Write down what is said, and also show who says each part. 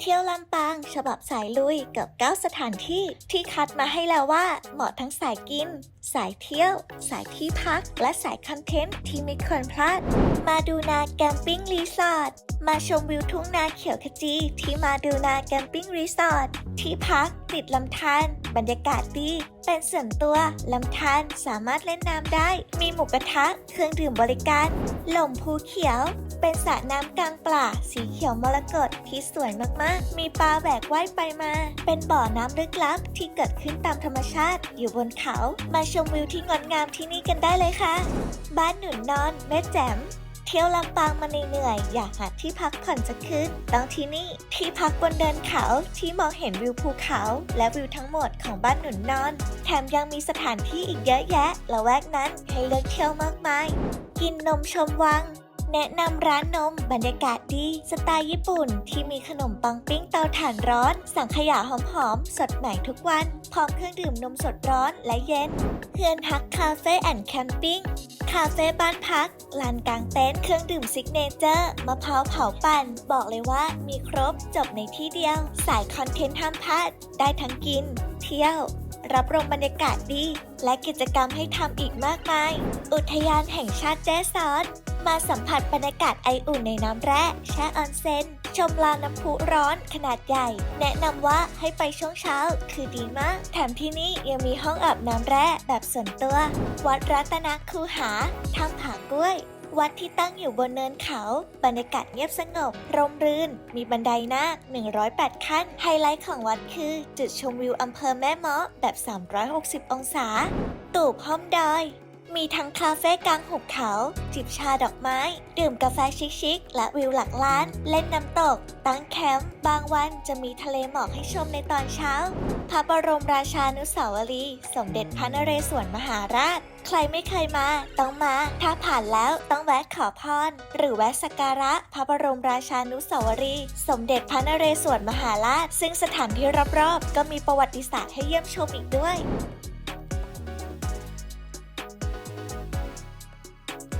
Speaker 1: เที่ยวลำปาง ฉบับสายลุยกับ 9 สถานที่ที่คัดมาให้แล้วว่า เหมาะทั้งสายกิน สายเที่ยว สายที่พัก และสายคอนเทนต์ที่ไม่ควรพลาด มาดูนาแกมปิ้งรีสอร์ทมาชมวิวทุ่งนาเขียวขจีที่มาดูนาแกมปิ้งรีสอร์ท ที่พักติดลำธารบรรยากาศดี เป็นส่วนตัวลำธารสามารถเล่นน้ำได้ มีหมูกระทะเครื่องดื่มบริการหล่มภูเขียว เป็นสระน้ำกลางป่าสีเขียวมรกตที่สวยมากๆ มีปลาแหวกว่ายไปมา เป็นบ่อน้ำลึกลับที่เกิดขึ้นตามธรรมชาติ อยู่บนเขา มาชมวิวที่งดงามที่นี่กันได้เลยค่ะ บ้านหนุนนอนแม่แจ่ม เที่ยวลำปางมาเหนื่อยๆอยากหาที่พักผ่อนจะขึ้นต้องที่นี่ที่พักบนเดินเขาที่มองเห็นวิวภูเขา และวิวทั้งหมดของบ้านหนุนนอน แถมยังมีสถานที่อีกเยอะแยะละแวกนั้นให้เลือกเที่ยวมากมาย กินนมชมวังแนะนำร้านนมบรรยากาศดี สไตล์ญี่ปุ่น ที่มีขนมปังปิ้งเตาถ่านร้อน สังขยาหอมๆ สดใหม่ทุกวัน พร้อมเครื่องดื่มนมสดร้อนและเย็น เพื่อนฮักคาเฟ่แอนด์แคมปิ้ง คาเฟ่บ้านพักลานกลางเต็นท์เครื่องดื่มซิกเนเจอร์มะพร้าวเผาปั่น บอกเลยว่ามีครบจบในที่เดียว สายคอนเทนต์ห้ามพลาด ได้ทั้งกิน เที่ยว รับรองบรรยากาศดี และกิจกรรมให้ทำอีกมากมาย อุทยานแห่งชาติแจ้ซ้อน มาสัมผัสบรรยากาศไออุ่นในน้ำแร่แช่ออนเซนชมลานน้ำพุร้อนขนาดใหญ่ แนะนำว่าให้ไปช่วงเช้า คือดีมาก แถมที่นี่ยังมีห้องอาบน้ำแร่แบบส่วนตัว วัดรัตนคูหาถ้ำผากล้วย วัดที่ตั้งอยู่บนเนินเขา บรรยากาศเงียบสงบ ร่มรื่น มีบันไดนาค 108 ขั้น ไฮไลท์ของวัดคือ จุดชมวิวอำเภอแม่เมาะแบบ 360 องศา ตูบห้อมดอย มีทั้งคาเฟ่กลางหุบเขา จิบชาดอกไม้ ดื่มกาแฟชิคๆ และวิวหลักล้าน เล่นน้ำตก ตั้งแคมป์ บางวันจะมีทะเลหมอกให้ชมในตอนเช้า พระบรมราชานุสาวรีย์สมเด็จพระนเรศวรมหาราช ใครไม่เคยมา ต้องมา ถ้าผ่านแล้วต้องแวะขอพร หรือแวะสักการะพระบรมราชานุสาวรีย์สมเด็จพระนเรศวรมหาราช ซึ่งสถานที่รอบๆ ก็มีประวัติศาสตร์ให้เยี่ยมชมอีกด้วย